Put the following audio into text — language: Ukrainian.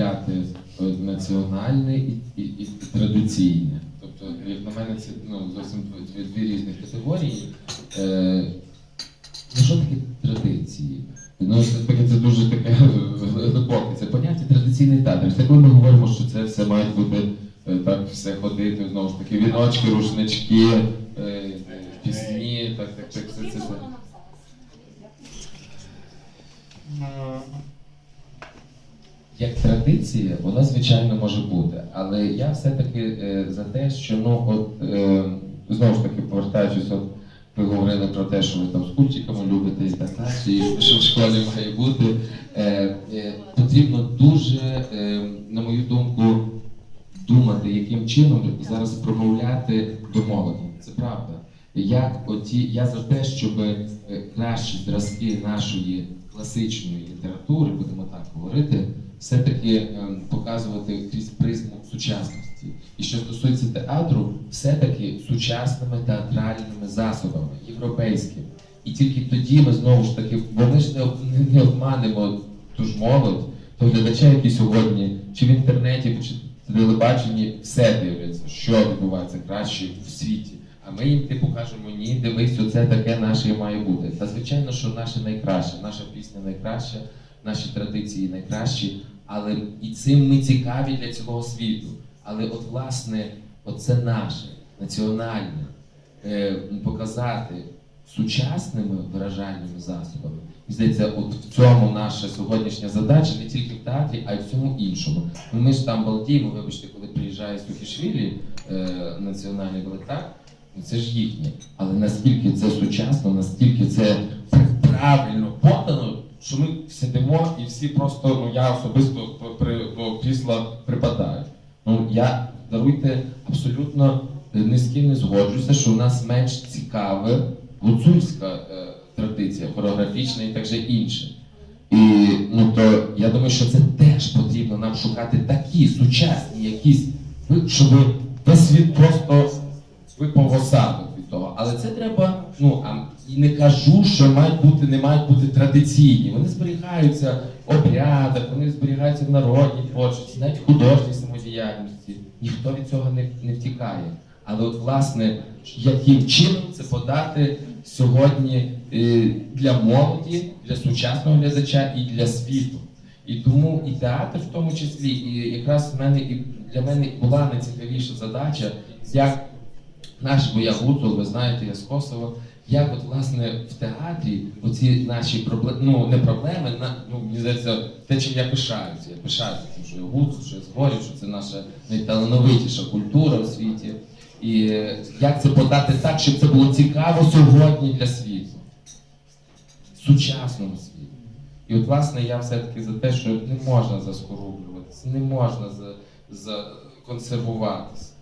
розділяти е, національне і, і, і традиційне. Тобто, як на мене, це ну, зовсім дві, дві, різні категорії. Е, ну, що таке традиції? Ну, це це дуже таке глибоке. Це поняття традиційний театр. Це коли ми говоримо, що це все має бути е, так, все ходити, знову ж таки, віночки, рушнички, е, пісні, так, так, так, це. це. Як традиція, вона звичайно може бути, але я все-таки е, за те, що ну от е, знову ж таки повертаючись, от ви говорили про те, що ви там з культиками любите і так і що в школі має бути. Е, потрібно дуже, на мою думку, думати, яким чином зараз промовляти до молоді. Це правда. Як оті, я за те, щоб е, кращі зразки нашої класичної літератури, будемо так говорити, все-таки е, показувати крізь призму сучасності. І що стосується театру, все-таки сучасними театральними засобами, європейськими. І тільки тоді ми знову ж таки, бо ми ж не, не обманемо ту ж молодь, то глядача, які сьогодні, чи в інтернеті, чи в телебаченні все дивляться, що відбувається краще в світі. А ми їм типу кажемо, ні, дивись, оце таке наше і має бути. Та звичайно, що наше найкраще, наша пісня найкраща, наші традиції найкращі, але і цим ми цікаві для цілого світу. Але от власне, оце наше національне е, показати сучасними виражальними засобами. І здається, от в цьому наша сьогоднішня задача не тільки в театрі, а й в всьому іншому. Ну, ми ж там балдіємо, вибачте, коли приїжджає Сухішвілі, е, національний ну це ж їхнє. Але наскільки це сучасно, наскільки це правильно подано, що ми сидимо і всі просто, ну я особисто при, крісла припадаю. Ну я даруйте абсолютно ні з ким не згоджуся, що у нас менш цікаве гуцульська е, традиція, хореографічна і так же інше. І ну то я думаю, що це теж потрібно нам шукати такі сучасні якісь, щоб весь світ просто випав в осадок від того. Але це треба, ну а не кажу, що мають бути, не мають бути традиційні. Вони зберігаються в обрядах, вони зберігаються в народній творчості, навіть художній самодіяльності. Ніхто від цього не, не втікає. Але от власне, яким чином це подати сьогодні е, для молоді, для сучасного глядача і для світу. І тому і театр в тому числі, і якраз в мене і для мене була найцікавіша задача, як наш, бо я гуцул, ви знаєте, я з Косово, як от власне в театрі оці наші проблеми, ну не проблеми, на, ну мені здається, те, чим я пишаюся. Я пишаюся, тим, що я гуцул, що я згорів, що це наша найталановитіша культура у світі. І е, як це подати так, щоб це було цікаво сьогодні для світу, сучасному світу. І от, власне, я все-таки за те, що не можна заскорублюватися, не можна за, законсервуватися.